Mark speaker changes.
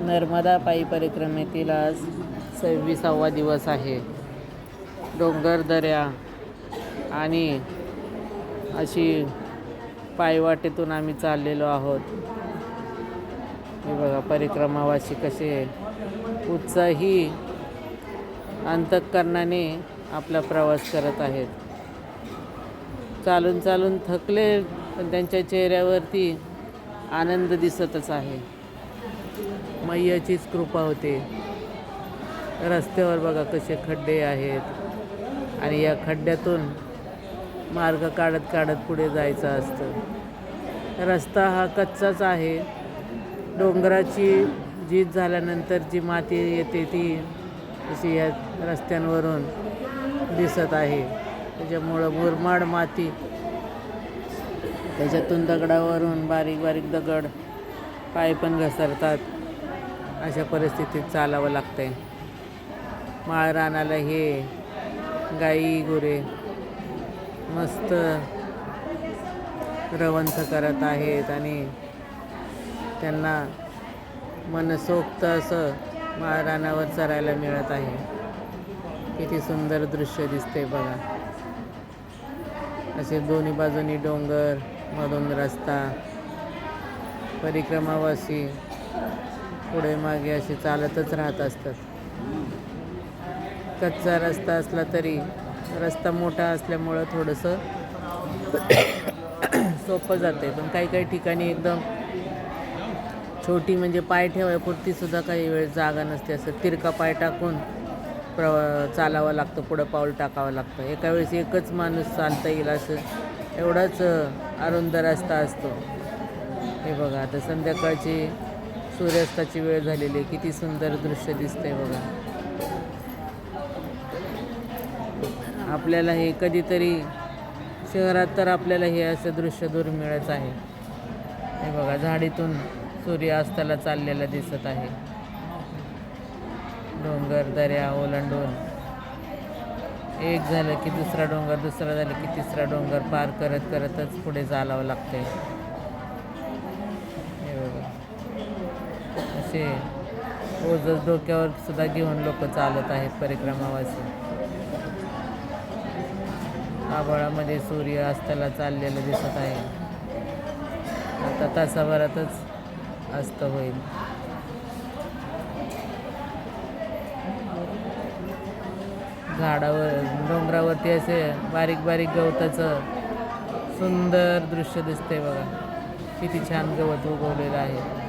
Speaker 1: नर्मदा पायी परिक्रमेतील आज सव्वीसावा दिवस आहे. डोंगर दऱ्या आणि अशी पायवाटेतून आम्ही चाललेलो आहोत. हे बघा परिक्रमावाशी कसे उत्साही अंतकरणाने आपला प्रवास करत आहेत. चालून चालून थकले पण त्यांच्या चेहऱ्यावरती आनंद दिसतच आहे. मैयाचीच कृपा होते. रस्त्यावर बघा कसे खड्डे आहेत. आणि या खड्ड्यातून मार्ग काढत काढत पुढे जायचं असतं. रस्ता हा कच्चाच आहे. डोंगराची झीज झाल्यानंतर जी माती येते ती अशी या रस्त्यांवरून दिसत आहे. त्याच्यामुळं मुरमाड माती त्याच्यातून दगडावरून बारीक बारीक दगड पाय पण घसरतात. अशा परिस्थितीत चालावं लागतंय. आहे रानाला हे गाई गुरे मस्त रवंथ करत आहेत आणि त्यांना मनसोक्त असं माळरानावर चरायला मिळत आहे. किती सुंदर दृश्य दिसते बघा. असे दोन्ही बाजूनी डोंगर मधून रस्ता परिक्रमावासी पुढे मागे असे चालतच राहत असतात. कच्चा रस्ता असला तरी रस्ता मोठा असल्यामुळं थोडंसं सोपं जाते पण काही काही ठिकाणी एकदम छोटी म्हणजे पाय ठेवायपुरती सुद्धा काही वेळ जागा नसते. असं तिरका पाय टाकून प्र चालावं लागतं पुढं पाऊल टाकावं लागतं. एका वेळेस एकच माणूस चालता येईल असं एवढाच अरुंद रस्ता असतो. हे बघा आता संध्याकाळची सूर्यास्ताची वेळ झालेली आहे. किती सुंदर दृश्य दिसतंय बघा. आपल्याला हे कधीतरी शहरात तर आपल्याला हे असं दृश्य दुर्मिळच आहे. हे बघा झाडीतून सूर्यास्ताला चाललेला दिसत आहे. डोंगर दऱ्या ओलांडून. एक झालं की दुसरा डोंगर दुसरा झालं की तिसरा डोंगर. पार करत करतच पुढे चालावं लागतंय हे बघा असे ओझस डोक्यावर सुद्धा घेऊन लोक चालत आहेत परिक्रमावासी. आभाळामध्ये सूर्य अस्ताला चाललेलं दिसत आहे. आता तासाभरातच अस्त होईल. झाडावर डोंगरावरती असे बारीक बारीक गवताचं सुंदर दृश्य दिसतंय बघा. किती छान गवत उगवलेलं आहे.